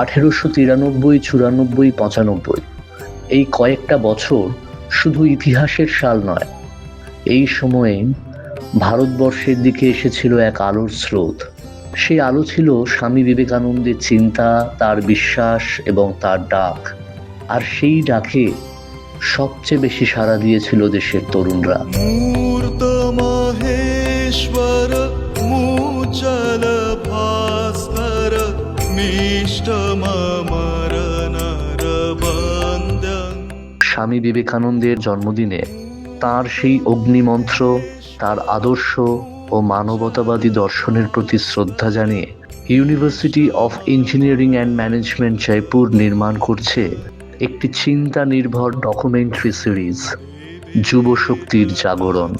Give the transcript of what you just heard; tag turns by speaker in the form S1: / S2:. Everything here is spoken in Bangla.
S1: আঠেরোশো তিরানব্বই, চুরানব্বই, পঁচানব্বই। এই কয়েকটা বছর শুধু ইতিহাসের সাল নয়, এই সময়ে ভারতবর্ষের দিকে এসেছিল এক আলোর স্রোত। সেই আলো ছিল স্বামী বিবেকানন্দের চিন্তা, তার বিশ্বাস এবং তার ডাক। আর সেই ডাকে সবচেয়ে বেশি সাড়া দিয়েছিল দেশের তরুণরা।
S2: মূর্ত মহেশ্বর মুচল ভা
S1: স্বামী বিবেকানন্দের জন্মদিনে তার সেই অগ্নিমন্ত্র তার আদর্শ ও মানবতাবাদী দর্শনের প্রতি শ্রদ্ধা জানিয়ে university of engineering and management Jaipur নির্মাণ করছে একটি চিন্তা নির্ভর ডকুমেন্টারি সিরিজ যুব শক্তির জাগরণ